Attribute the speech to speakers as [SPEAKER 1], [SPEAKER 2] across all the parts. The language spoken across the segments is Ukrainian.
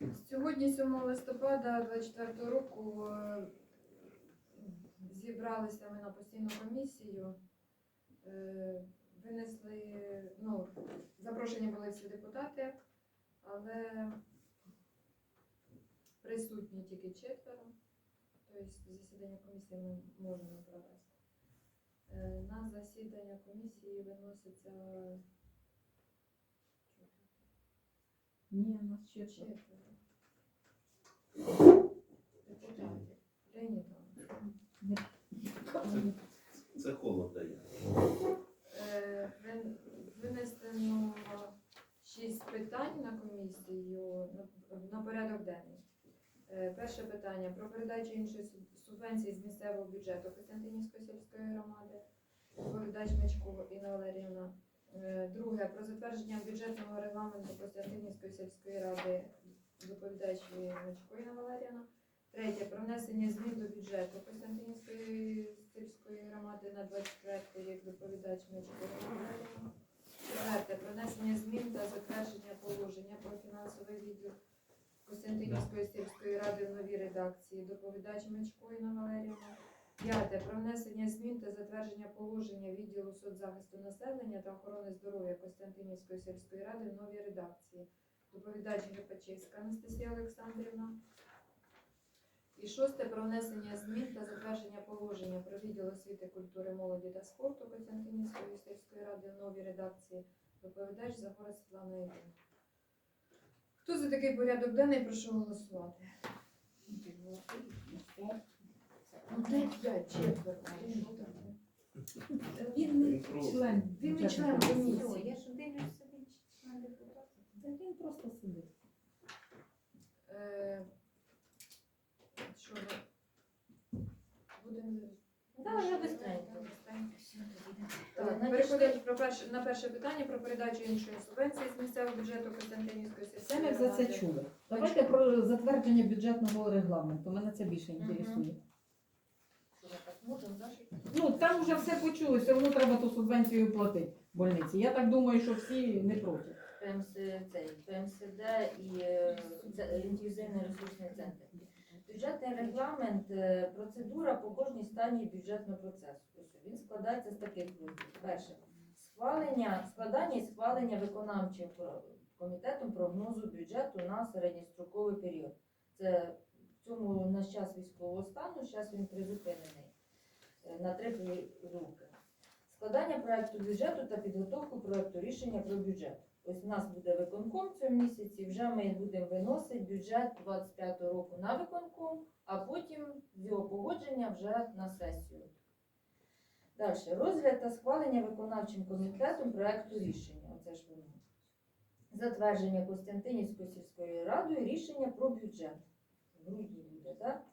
[SPEAKER 1] Сьогодні, 7 листопада 24 року, е, зібралися ми на постійну комісію. Е, Винесли, ну, запрошені були всі депутати, але присутні тільки четверо. Тобто засідання комісії ми можемо провести. Е, На засідання комісії виноситься
[SPEAKER 2] Ні, у нас
[SPEAKER 1] четверо.
[SPEAKER 3] Це холод дає.
[SPEAKER 1] Е, Винесено шість питань на комісію на- порядок денний. Е, Перше питання про передачу іншої субвенції з місцевого бюджету Костянтинівської сільської громади. Доповідач Мечко Інна Валеріївна. Е, Друге про затвердження бюджетного регламенту Костянтинівської сільської ради. Доповідач Мечко Інна Валеріївна. Третє про внесення змін до бюджету Костянтинівської сільської громади на 24 рік доповідач Мечко Інна Валеріївна. Четверте про внесення змін та затвердження положення про фінансовий відділ Костянтинівської сільської ради в новій редакції. Доповідач Мечко Інна Валеріївна. П'яте про внесення змін та затвердження положення відділу соцзахисту населення та охорони здоров'я Костянтинівської сільської ради в новій редакції. Доповідач Грипачевська Анастасія Олександрівна. І шосте про внесення змін та затвердження положення про відділ освіти, культури, молоді та спорту Костянтинівської сільської ради в новій редакції. Доповідач Загора Світлана Ігорівна. Хто за такий порядок денний, прошу голосувати. Ну, ну?
[SPEAKER 2] Він не член.
[SPEAKER 1] Він не член.
[SPEAKER 4] Я ж дивлюсь собі член депутата.
[SPEAKER 2] Та Він просто сидить.
[SPEAKER 1] Е, Що ми? Будемо
[SPEAKER 4] Да, быстренько.
[SPEAKER 1] Так, про перше, на перше питання про передачу іншої субвенції з місцевого бюджету Костянтинівської сільської
[SPEAKER 2] ми за це
[SPEAKER 1] громади.
[SPEAKER 2] чули. Давайте про затвердження бюджетного регламенту. Мене це більше інтересує. Ну там вже все почули, все одно треба ту субвенцію платити больниці. Я так думаю, що всі не проти.
[SPEAKER 4] ПМС, ПМСД і е, це інклюзивний ресурсний центр. Бюджетний регламент, е, процедура по кожній стадії бюджетного процесу. Тобто Він складається з таких розділів. Перше, схвалення, складання і схвалення виконавчим комітетом прогнозу бюджету на середньостроковий період. Це в цьому на час військового стану, зараз він призупинений е, на три роки. Складання проекту бюджету та підготовку проекту рішення про бюджет. Ось у нас буде виконком в цьому місяці. Вже ми будемо виносити бюджет 25 року на виконком, а потім з його погодження вже на сесію. Далі. Розгляд та схвалення виконавчим комітетом проекту рішення. Оце ж воно. Затвердження Костянтинівської сільської радою рішення про бюджет. В грудні буде, так?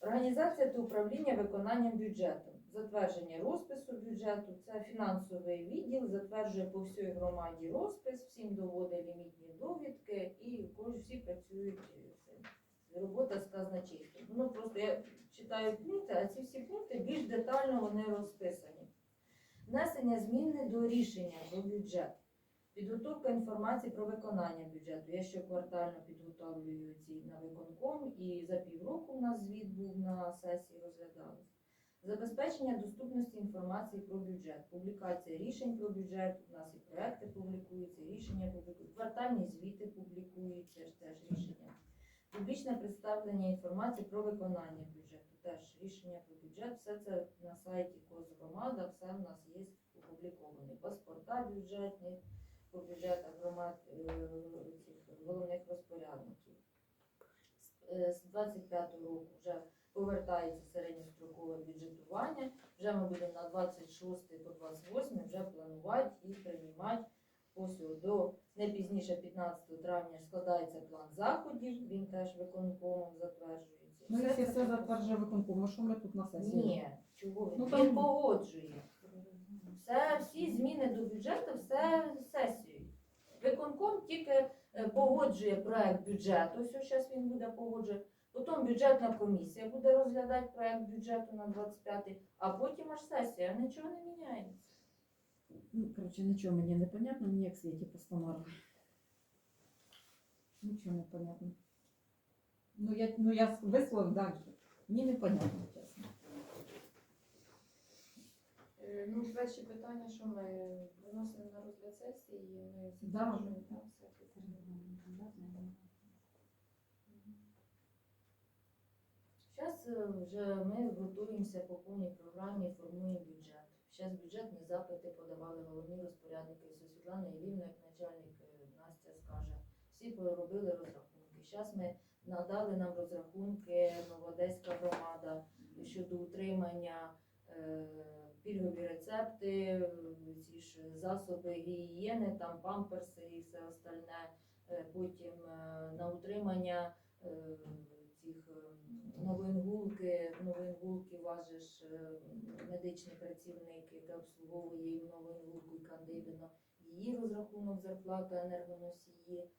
[SPEAKER 4] Організація та управління виконанням бюджету. Затвердження розпису бюджету. Це фінансовий відділ, затверджує по всій громаді розпис, всім доводить лімітні довідки і всі працюють е. Робота з казначейством. Ну просто я читаю пункти, а ці всі пункти більш детально вони розписані. Внесення зміни до рішення про бюджет. Підготовка інформації про виконання бюджету. Я щоквартально підготовлюю ці на виконком, і за півроку у нас звіт був на сесії розглядалось. Забезпечення доступності інформації про бюджет, публікація рішень про бюджет. У нас і проекти публікуються, рішення публікуються, квартальні звіти публікуються теж рішення. Публічне представлення інформації про виконання бюджету. Теж рішення про бюджет. Все це на сайті Козгромада, все в нас є опубліковано. Паспорта бюджетні по бюджетах громад е, головних розпорядників. Е, З 25 року вже повертається середньострокове бюджетування. Вже ми будемо на 26 по 28 вже планувати і приймати ось до не пізніше 15 травня складається план заходів, він теж виконкомом затверджується.
[SPEAKER 2] Ну,
[SPEAKER 4] Все
[SPEAKER 2] якщо все затверджує виконком, а що ми тут на сесії?
[SPEAKER 4] ні, чого він?
[SPEAKER 2] Ну,
[SPEAKER 4] він погоджує. Все, всі зміни до бюджету, все сесією. Виконком тільки е, погоджує проект бюджету, ось зараз він буде погоджувати. Потім бюджетна комісія буде розглядати проект бюджету на 25 а потім аж сесія. Нічого не міняється.
[SPEAKER 2] Ну, коротше, нічого мені не понятно, мені як світі постанови. Нічого не понятно. Ну я, ну, я висловив далі. Мені непонятно, чесно.
[SPEAKER 1] Е, Ну, перші питання, що ми виносимо на розгляд сесії, ми
[SPEAKER 2] Да.
[SPEAKER 1] затверджуємо там все.
[SPEAKER 4] Вже ми готуємося по повній програмі, формуємо бюджет. Зараз бюджетні запити подавали головні розпорядники. Світлана Євівна, як начальник е, Настя скаже, всі поробили розрахунки. Зараз ми надали нам розрахунки Новоодеська громада щодо утримання е, пільгові рецепти, ці ж засоби гігієни, там памперси і все остальне. Е, Потім е, на утримання е, цих е, новоінгулки, новоінгулки важиш медичний працівник, який обслуговує і новоінгулку і кандибіно, її розрахунок зарплата енергоносії.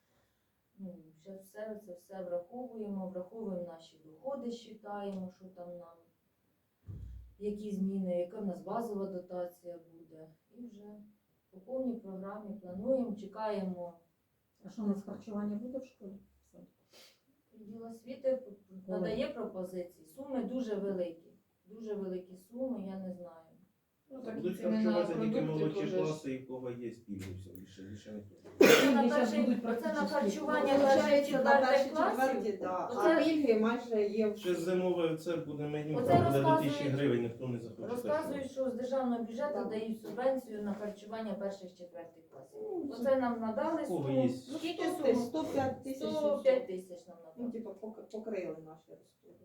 [SPEAKER 4] Ну, зараз все це все враховуємо, враховуємо наші доходи, считаємо, що там нам, які зміни, яка в нас базова дотація буде. І вже по повній програмі плануємо, чекаємо.
[SPEAKER 2] А що у нас харчування буде в школі?
[SPEAKER 4] Відділ освіти надає пропозиції. Суми дуже великі. Дуже великі суми, я не знаю.
[SPEAKER 1] Ну, так,
[SPEAKER 3] Будуть
[SPEAKER 1] ціни на
[SPEAKER 3] харчуватися тільки
[SPEAKER 1] продукти
[SPEAKER 3] молодші
[SPEAKER 1] теж
[SPEAKER 3] класи, і в кого є пільги, все більше, більше не буде.
[SPEAKER 4] Це на перший- харчування
[SPEAKER 2] всі.
[SPEAKER 5] на перші
[SPEAKER 4] четвертих
[SPEAKER 5] четверті.
[SPEAKER 4] Оце-
[SPEAKER 5] а пільги майже є в
[SPEAKER 3] Ще зимове це буде меню,
[SPEAKER 4] Оце
[SPEAKER 3] там буде до
[SPEAKER 4] розказують-
[SPEAKER 3] тисячі гривень, ніхто не захоче.
[SPEAKER 4] Розказують, що з державного бюджету
[SPEAKER 5] Так.
[SPEAKER 4] дають субвенцію на харчування перших четвертих класів.
[SPEAKER 5] Ну,
[SPEAKER 4] Оце нам надали
[SPEAKER 3] У кого
[SPEAKER 4] суму.
[SPEAKER 3] є?
[SPEAKER 4] Ну, скільки суму?
[SPEAKER 5] 105 тисяч.
[SPEAKER 4] 105 тисяч нам
[SPEAKER 5] Ну,
[SPEAKER 4] надали.
[SPEAKER 5] типу, пок- покрили наші розходи.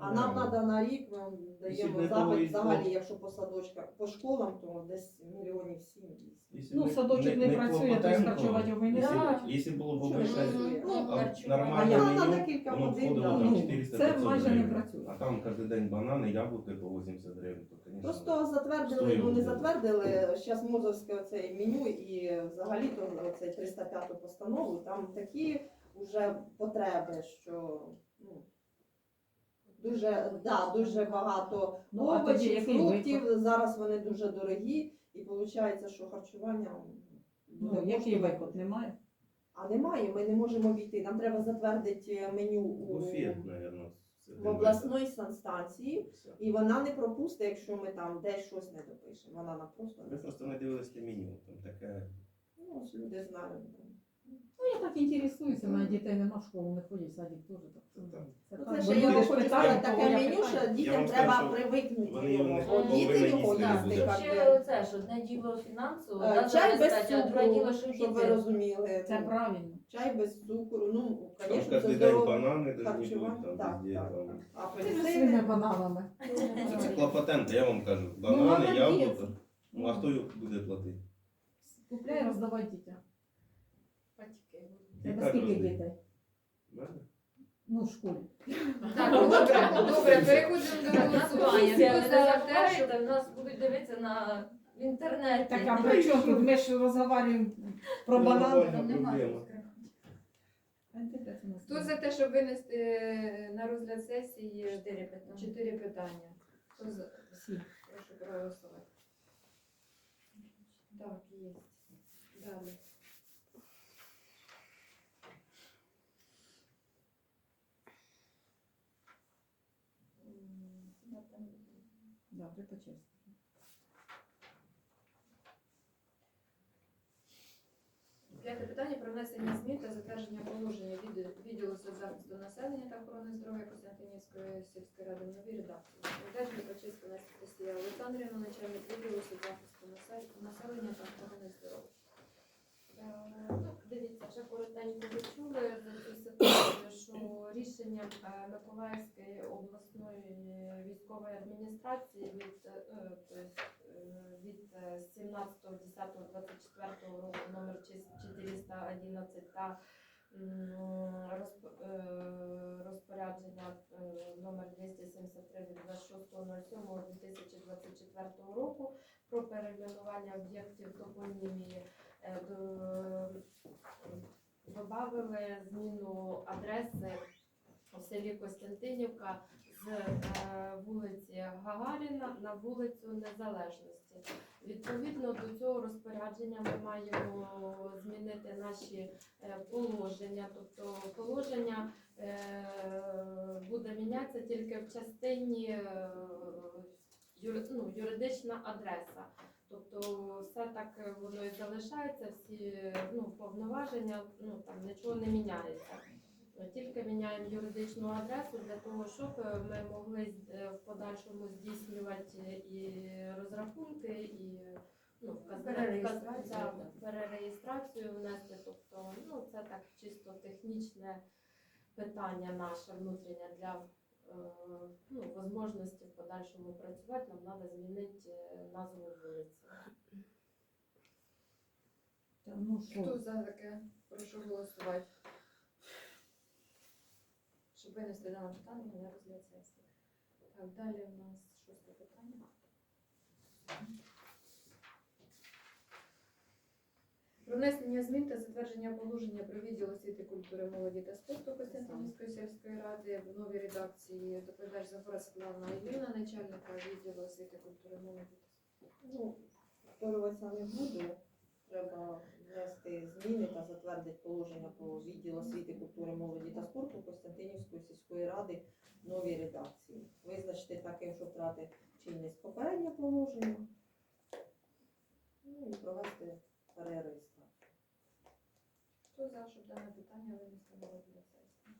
[SPEAKER 5] А нам треба на рік, ми даємо запит взагалі, якщо по садочках, по школам, то десь мільйонів сім
[SPEAKER 2] Ну,
[SPEAKER 3] не-
[SPEAKER 2] садочок не, працює, то
[SPEAKER 3] Клопотенко,
[SPEAKER 2] схарчувати його і не
[SPEAKER 4] Да.
[SPEAKER 3] Якщо було б обичне,
[SPEAKER 5] не?
[SPEAKER 4] Ну,
[SPEAKER 3] а
[SPEAKER 4] харчування.
[SPEAKER 3] нормальне
[SPEAKER 5] А я на
[SPEAKER 3] меню,
[SPEAKER 5] декілька
[SPEAKER 3] воно
[SPEAKER 5] годин,
[SPEAKER 3] входило
[SPEAKER 5] да.
[SPEAKER 3] там
[SPEAKER 2] Ну,
[SPEAKER 3] 400
[SPEAKER 2] це майже не
[SPEAKER 3] гривень.
[SPEAKER 2] працює.
[SPEAKER 3] А там кожен день банани, яблуки по 80 гривень, то.
[SPEAKER 5] Просто затвердили,
[SPEAKER 3] Стоїмо.
[SPEAKER 5] ну не затвердили, зараз мозовське оце меню і взагалі то оце 305 постанову, там такі вже потреби, що ну, дуже, да, дуже багато
[SPEAKER 2] Ну,
[SPEAKER 5] овочів, фруктів, зараз вони дуже дорогі, і виходить, що харчування
[SPEAKER 2] Ну,
[SPEAKER 5] буде
[SPEAKER 2] який виклад немає?
[SPEAKER 5] А немає, ми не можемо війти. Нам треба затвердити меню у,
[SPEAKER 3] Буфет, мабуть.
[SPEAKER 5] в обласної санстанції, і вона не пропустить, якщо ми там десь щось не допишемо. Вона нам просто
[SPEAKER 3] Ми
[SPEAKER 5] не
[SPEAKER 3] просто не дивилися меню, там таке.
[SPEAKER 5] Ну, люди знають.
[SPEAKER 2] Ну, я так інтересуюся, у мене дітей нема в школу, не ходять в садик теж. Так. це-
[SPEAKER 3] Так.
[SPEAKER 2] Це
[SPEAKER 5] Ну,
[SPEAKER 2] так,
[SPEAKER 5] це
[SPEAKER 2] бо
[SPEAKER 5] ще я
[SPEAKER 2] люди
[SPEAKER 5] вам
[SPEAKER 2] ж
[SPEAKER 5] хочу
[SPEAKER 2] питають,
[SPEAKER 5] сказати
[SPEAKER 2] кого
[SPEAKER 5] таке
[SPEAKER 2] я
[SPEAKER 5] меню,
[SPEAKER 2] питаю.
[SPEAKER 5] що дітям
[SPEAKER 3] вам
[SPEAKER 5] треба
[SPEAKER 3] скажу,
[SPEAKER 5] привикнути
[SPEAKER 3] вони його
[SPEAKER 5] нього.
[SPEAKER 3] не
[SPEAKER 5] діти
[SPEAKER 3] повинні
[SPEAKER 5] його
[SPEAKER 3] їсти
[SPEAKER 5] їсти.
[SPEAKER 3] будуть.
[SPEAKER 5] як
[SPEAKER 4] Ще
[SPEAKER 5] би.
[SPEAKER 4] оце ж одне діло фінансово,
[SPEAKER 5] Е,
[SPEAKER 4] да,
[SPEAKER 5] Чай без
[SPEAKER 4] забезпечення, а друге діло, що
[SPEAKER 5] щоб ви
[SPEAKER 4] діти.
[SPEAKER 5] розуміли.
[SPEAKER 2] Це
[SPEAKER 5] Ну,
[SPEAKER 2] правильно.
[SPEAKER 5] Чай без цукру, ну,
[SPEAKER 3] Там
[SPEAKER 5] звісно, це
[SPEAKER 3] кожен день
[SPEAKER 5] здорово.
[SPEAKER 3] банани должны
[SPEAKER 5] харчування,
[SPEAKER 3] бути, там
[SPEAKER 5] так,
[SPEAKER 3] везде,
[SPEAKER 5] так.
[SPEAKER 3] там.
[SPEAKER 2] Ти ж своїми
[SPEAKER 5] Апельсини.
[SPEAKER 2] бананами.
[SPEAKER 3] Це клопотенко, я вам кажу.
[SPEAKER 2] Ну,
[SPEAKER 3] Банани,
[SPEAKER 2] молодець.
[SPEAKER 3] яблука. Ну, а хто буде платити?
[SPEAKER 2] Купляй, роздавай дітям.
[SPEAKER 1] Батьки.
[SPEAKER 2] Тебе скільки дітей? Ну, в школі.
[SPEAKER 1] Так, ну, добре, добре, переходимо до голосування. Хто за те,
[SPEAKER 4] забуваєте, в нас будуть дивитися на в інтернеті.
[SPEAKER 2] Так, а при чому тут ми ж розговорюємо про банани?
[SPEAKER 1] Хто за те, щоб винести е, на розгляд сесії
[SPEAKER 4] Чотири питання.
[SPEAKER 1] чотири питання? Хто за?
[SPEAKER 2] Всі.
[SPEAKER 1] Прошу проголосувати. Так, є. Далі.
[SPEAKER 2] Добре, почесно.
[SPEAKER 1] П'яте питання про внесення змін та затвердження положення від відділу соцзахисту населення та охорони здоров'я Костянтинівської сільської ради в новій редакції. Передача Лукачівська Анастасія Олександрівна, начальник відділу соцзахисту насе- населення та охорони здоров'я.
[SPEAKER 6] Е, Ну, дивіться, вже коротенько ви чули за цю ситуацію, що рішенням е, Миколаївської обласної військової адміністрації від, е, від 17.10.24 року номер 411 та розпорядження номер 273 від 26.07.2024 року про перейменування об'єктів топонімії до- Добавили зміну адреси у селі Костянтинівка з е, вулиці Гагаріна на вулицю Незалежності. Відповідно до цього розпорядження ми маємо змінити наші е, положення. Тобто положення е, буде мінятися тільки в частині ну, юридична адреса. Тобто все так е, воно і залишається, всі ну, повноваження, ну там нічого не міняється. Е, Тільки міняємо юридичну адресу для того, щоб е, ми могли е, в подальшому здійснювати і розрахунки, і ну,
[SPEAKER 4] Перереєстрацію,
[SPEAKER 6] перереєстрацію внести. Тобто, ну це так чисто технічне питання наше внутрішнє для ну, можливості в подальшому працювати. Нам треба змінити е, назву вулиці.
[SPEAKER 2] Та ну що?
[SPEAKER 1] Хто за таке? Прошу голосувати. Щоб винести дане питання не розгляд сесії. Так, далі у нас шосте питання. Про внесення змін та затвердження положення про відділ освіти, культури, молоді та спорту Костянтинівської сільської ради в новій редакції доповідач Загора Світлана Євгенівна, начальника відділу освіти, культури, молоді та спорту.
[SPEAKER 5] Ну, повторюватися не буду. Треба внести зміни та затвердити положення про відділ освіти, культури, молоді та спорту Костянтинівської сільської ради в новій редакції. Визначити таким, що втратить чинність попереднє положення. Ну і провести перереєстрацію.
[SPEAKER 1] Хто за, щоб дане питання винести на розгляд сесії?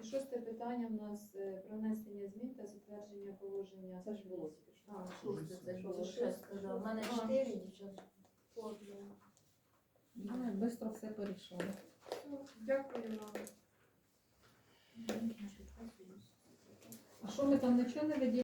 [SPEAKER 1] І шосте питання в нас е, про внесення змін та затвердження положення.
[SPEAKER 5] Це ж було тільки що.
[SPEAKER 1] А,
[SPEAKER 4] Шосте це
[SPEAKER 1] Шосте.
[SPEAKER 4] було шесте. да. У мене
[SPEAKER 1] А.
[SPEAKER 4] чотири дівчата.
[SPEAKER 2] Ну, швидко все порішали.
[SPEAKER 1] Все, Дякую вам.
[SPEAKER 2] А що ми там нічого не виділи?